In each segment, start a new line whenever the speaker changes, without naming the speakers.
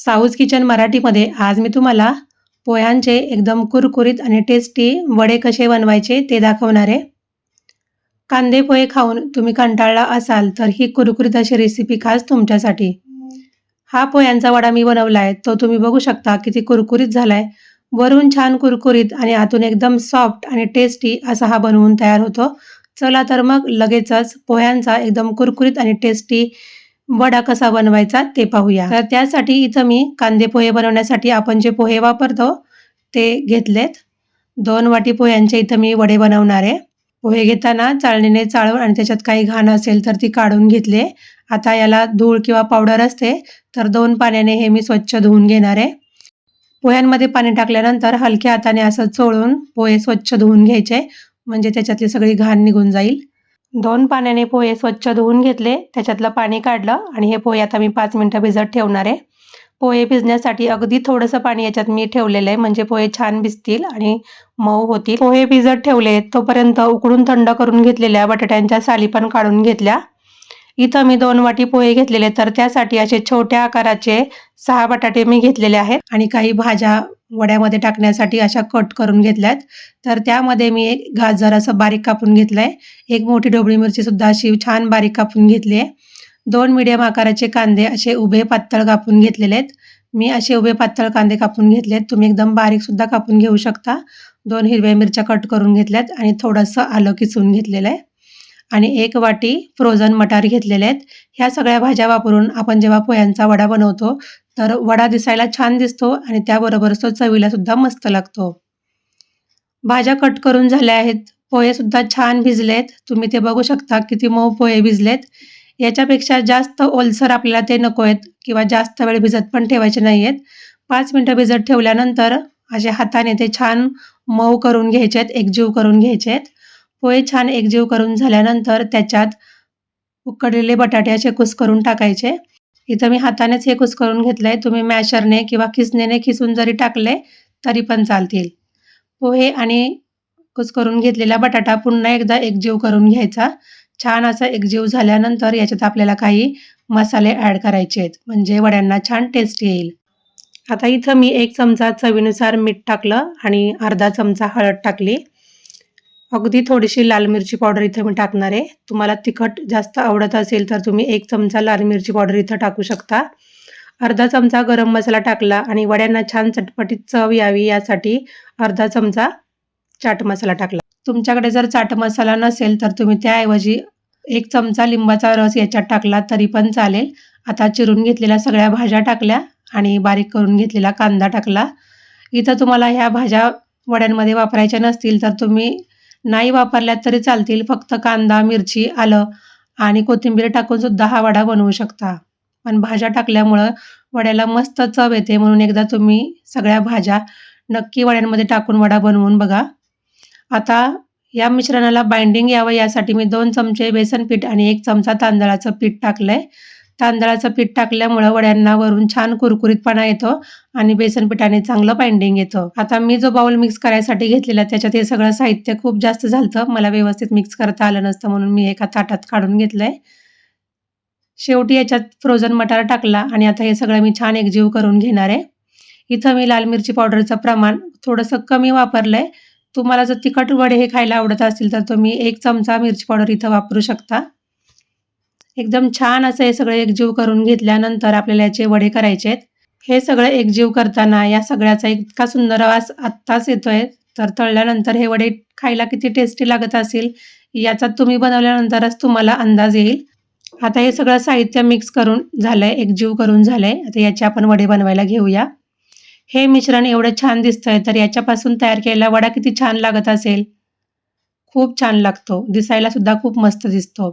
साऊज kitchen मराठीमध्ये आज मी तुम्हाला पोह्यांचे एकदम कुरकुरीत आणि टेस्टी वडे कसे बनवायचे ते दाखवणार आहे. कांदे पोहे खाऊन तुम्ही कंटाळला असाल तर ही कुरकुरीत अशी रेसिपी खास तुमच्यासाठी. हा पोह्यांचा वडा मी बनवला आहे तो तुम्ही बघू शकता किती कुरकुरीत झाला आहे वरून छान कुरकुरीत आणि आतून एकदम सॉफ्ट आणि टेस्टी असा हा बनवून तयार होतो. चला तर मग लगेचच पोह्यांचा एकदम कुरकुरीत आणि टेस्टी वडा कसा बनवायचा ते पाहूया. तर त्यासाठी इथं मी कांदे पोहे बनवण्यासाठी आपण जे पोहे वापरतो ते घेतलेत. दोन वाटी पोह्यांचे इथं मी वडे बनवणार आहे. पोहे घेताना चाळणीने चाळून आणि त्याच्यात काही घाण असेल तर ती काढून घेतले. आता याला धूळ किंवा पावडर असते तर दोन पाण्याने हे मी स्वच्छ धुवून घेणार आहे. पोह्यांमध्ये पाणी टाकल्यानंतर हलक्या हाताने असं चोळून पोहे स्वच्छ धुवून घ्यायचे. म्हणजे त्याच्यातली सगळी घाण निघून जाईल. दोन पाण्याने पोहे स्वच्छ धुवून घेतले त्याच्यातलं पाणी काढलं आणि हे पोहे आता मी पाच मिनटं भिजत ठेवणार आहे. पोहे भिजण्यासाठी अगदी थोडंसं पाणी याच्यात मी ठेवलेलं आहे म्हणजे पोहे छान भिजतील आणि मऊ होतील. पोहे भिजत ठेवले तोपर्यंत उकडून थंड करून घेतलेल्या बटाट्यांच्या साली पण काढून घेतल्या. इथं मी दोन वाटी पोहे घेतलेले तर त्यासाठी असे छोट्या आकाराचे सहा बटाटे मी घेतलेले आहेत आणि काही भाज्या वड्यामध्ये टाकण्यासाठी अशा कट करून घेतल्यात. तर त्यामध्ये मी एक गाजर असं बारीक कापून घेतलं आहे एक मोठी ढोबळी मिरचीसुद्धा अशी छान बारीक कापून घेतली आहे. दोन मिडियम आकाराचे कांदे असे उभे पातळ कापून घेतलेले आहेत. मी असे उभे पातळ कांदे कापून घेतलेत तुम्ही एकदम बारीकसुद्धा कापून घेऊ शकता. दोन हिरव्या मिरच्या कट करून घेतल्यात आणि थोडंसं आलं किसून घेतलेलं आहे. आणि एक वाटी फ्रोझन मटार घेतलेले आहेत. ह्या सगळ्या भाज्या वापरून आपण जेव्हा पोह्यांचा वडा बनवतो तर वडा दिसायला छान दिसतो आणि त्याबरोबर तो चवीला सुद्धा मस्त लागतो. भाज्या कट करून झाल्या आहेत. पोहे सुद्धा छान भिजलेत. तुम्ही ते बघू शकता किती मऊ पोहे भिजलेत. याच्यापेक्षा जास्त ओलसर आपल्याला ते नको आहेत किंवा जास्त वेळ भिजत पण ठेवायचे नाही आहेत. पाच मिनटं भिजत ठेवल्यानंतर असे हाताने ते छान मऊ करून घ्यायचे आहेत. एकजीव करून घ्यायचे आहेत. पोहे छान एकजीव करून झाल्यानंतर त्याच्यात उकडलेले बटाटे असे करून टाकायचे. इथं मी हातानेच हे करून घेतलंय. तुम्ही मॅशरने किंवा खिसणीने खिसून जरी टाकले तरी पण चालतील. पोहे आणि करून घेतलेला बटाटा पुन्हा एकदा एकजीव करून घ्यायचा. छान असा एकजीव झाल्यानंतर याच्यात आपल्याला काही मसाले ॲड करायचे आहेत. म्हणजे वड्यांना छान टेस्ट येईल. आता इथं मी एक चमचा चवीनुसार मीठ टाकलं आणि अर्धा चमचा हळद टाकली. अगदी थोडीशी लाल मिरची पावडर इथं मी टाकणार आहे. तुम्हाला तिखट जास्त आवडत असेल तर तुम्ही एक चमचा लाल मिरची पावडर इथं टाकू शकता. अर्धा चमचा गरम मसाला टाकला आणि वड्यांना छान चटपटीत चव यावी यासाठी अर्धा चमचा चाट मसाला टाकला. तुमच्याकडे जर चाट मसाला नसेल तर तुम्ही त्याऐवजी एक चमचा लिंबाचा रस याच्यात टाकला तरी पण चालेल. आता चिरून घेतलेल्या सगळ्या भाज्या टाकल्या आणि बारीक करून घेतलेला कांदा टाकला. इथं तुम्हाला ह्या भाज्या वड्यांमध्ये वापरायच्या नसतील तर तुम्ही नाही वापरल्यात तरी चालतील. फक्त कांदा मिरची आलं आणि कोथिंबीर टाकून सुद्धा हा वडा बनवू शकता. पण भाज्या टाकल्यामुळं वड्याला मस्त चव येते. म्हणून एकदा तुम्ही सगळ्या भाज्या नक्की वड्यांमध्ये टाकून वडा बनवून बघा. आता या मिश्रणाला बाइंडिंग यावं यासाठी मी दोन चमचे बेसन पीठ आणि एक चमचा तांदळाचं पीठ टाकलं आहे तांदळाचं पीठ टाकल्यामुळं वड्यांना वरून छान कुरकुरीतपणा येतो आणि बेसन पिठाने चांगलं बाइंडिंग येतं. आता मी जो बाउल मिक्स करायसाठी घेतलेला त्याच्यात हे सगळं साहित्य खूप जास्त झालं मला व्यवस्थित मिक्स करता आलं नसतं म्हणून मी एका ताटात काढून घेतलंय. शेवटी याच्यात फ्रोझन मटार टाकला आणि आता हे सगळं मी छान एकजीव करून घेणार आहे. इथं मी लाल मिरची पावडरचं प्रमाण थोडंसं कमी वापरलंय. तुम्हाला जर तिखट वडे हे खायला आवडत असतील तर तुम्ही एक चमचा मिरची पावडर इथं वापरू शकता. एकदम छान असं हे सगळं एकजीव करून घेतल्यानंतर आपल्याला याचे वडे करायचे आहेत. हे सगळं एकजीव करताना या सगळ्याचा इतका सुंदर वास आत्ताच येतोय. तर तळल्यानंतर हे वडे खायला किती टेस्टी लागत असेल याचा तुम्ही बनवल्यानंतरच तुम्हाला अंदाज येईल. आता हे सगळं साहित्य मिक्स करून झालंय एकजीव करून झालंय. आता याचे आपण वडे बनवायला घेऊया. हे मिश्रण एवढं छान दिसतंय तर याच्यापासून तयार केलेला वडा किती छान लागत असेल. खूप छान लागतो. दिसायला सुद्धा खूप मस्त दिसतो.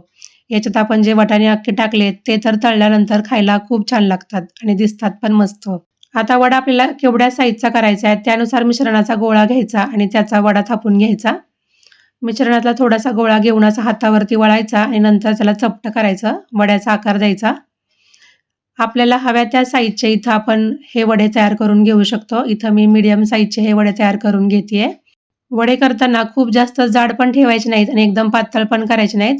याच्यात आपण जे वटाणे अख्खे टाकले ते तर तळल्यानंतर खायला खूप छान लागतात आणि दिसतात पण मस्त. आता वडा आपल्याला केवढ्या साईजचा करायचा आहे त्यानुसार मिश्रणाचा गोळा घ्यायचा आणि त्याचा वडा थापून घ्यायचा. मिश्रणातला थोडासा गोळा घेऊन असा हातावरती वळायचा आणि नंतर त्याला चपट करायचं वड्याचा आकार द्यायचा. आपल्याला हव्या त्या साईजचे इथं आपण हे वडे तयार करून घेऊ शकतो. इथं मी मीडियम साईजचे हे वडे तयार करून घेते वडे करताना खूप जास्त जाड पण ठेवायचे नाहीत आणि एकदम पातळ पण करायचे नाहीत.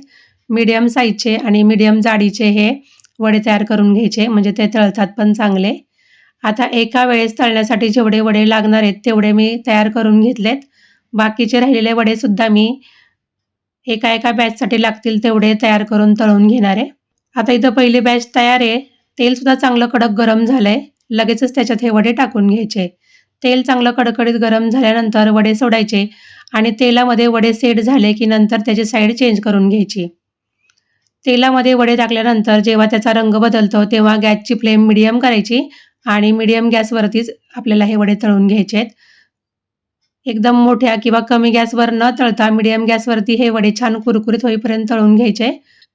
मीडियम साईजचे आणि मीडियम जाडीचे हे वडे तयार करून घ्यायचे म्हणजे ते तळतात पण चांगले. आता एका वेळेस तळण्यासाठी जेवढे वडे लागणार आहेत तेवढे मी तयार करून घेतलेत. बाकीचे राहिलेले वडेसुद्धा मी एका एका बॅचसाठी लागतील तेवढे तयार करून तळून घेणार आहे. आता इथं पहिली बॅच तयार आहे. तेलसुद्धा चांगलं कडक गरम झालं आहे लगेचच त्याच्यात हे वडे टाकून घ्यायचे. तेल चांगलं कडकडीत गरम झाल्यानंतर वडे सोडायचे आणि तेलामध्ये वडे सेट झाले की नंतर त्याची साईड चेंज करून घ्यायची. तेलामध्ये वडे टाकल्यानंतर जेव्हा त्याचा रंग बदलतो तेव्हा गॅसची फ्लेम मिडियम करायची आणि मिडियम गॅसवरतीच आपल्याला हे वडे तळून घ्यायचे आहेत एकदम मोठ्या किंवा कमी गॅसवर न तळता मिडियम गॅसवरती हे वडे छान कुरकुरीत होईपर्यंत तळून घ्यायचे.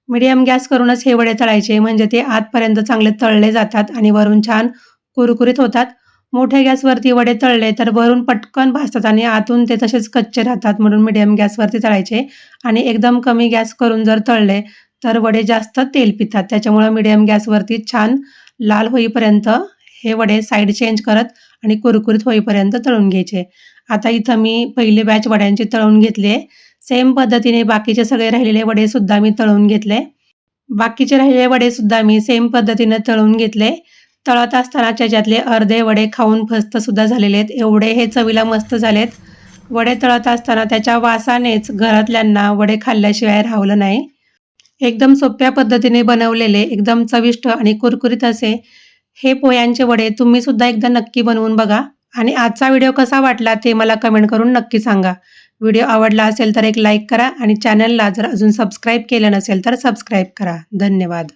मिडियम गॅस करूनच हे वडे तळायचे म्हणजे ते आतपर्यंत चांगले तळले जातात आणि वरून छान कुरकुरीत होतात. मोठ्या गॅसवरती वडे तळले तर वरून पटकन भाजतात आणि आतून ते तसेच कच्चे राहतात म्हणून मिडियम गॅसवरती तळायचे. आणि एकदम कमी गॅस करून जर तळले तर वडे जास्त तेल पितात. त्याच्यामुळं मिडियम गॅसवरती छान लाल होईपर्यंत हे वडे साईड चेंज करत आणि कुरकुरीत होईपर्यंत तळून घ्यायचे. आता इथं मी पहिले बॅच वड्यांची तळून घेतले सेम पद्धतीने बाकीचे सगळे राहिलेले वडेसुद्धा मी तळून घेतले. बाकीचे राहिलेले वडेसुद्धा मी सेम पद्धतीने तळून घेतले. तळत असताना त्याच्यातले अर्धे वडे खाऊन फस्तसुद्धा झालेले आहेत. एवढे हे चवीला मस्त झालेत. वडे तळत असताना त्याच्या वासानेच घरातल्यांना वडे खाल्ल्याशिवाय राहवलं नाही. एकदम सोप्या पद्धतीने बनवलेले एकदम चविष्ट आणि कुरकुरीत असे हे पोयांचे वडे तुम्ही सुद्धा एकदा नक्की बनवून बघा. आणि आजचा व्हिडिओ कसा वाटला ते मला कमेंट करून नक्की सांगा. व्हिडिओ आवडला असेल तर एक लाईक करा आणि चॅनलला जर अजून सबस्क्राईब केलं नसेल तर सबस्क्राईब करा. धन्यवाद.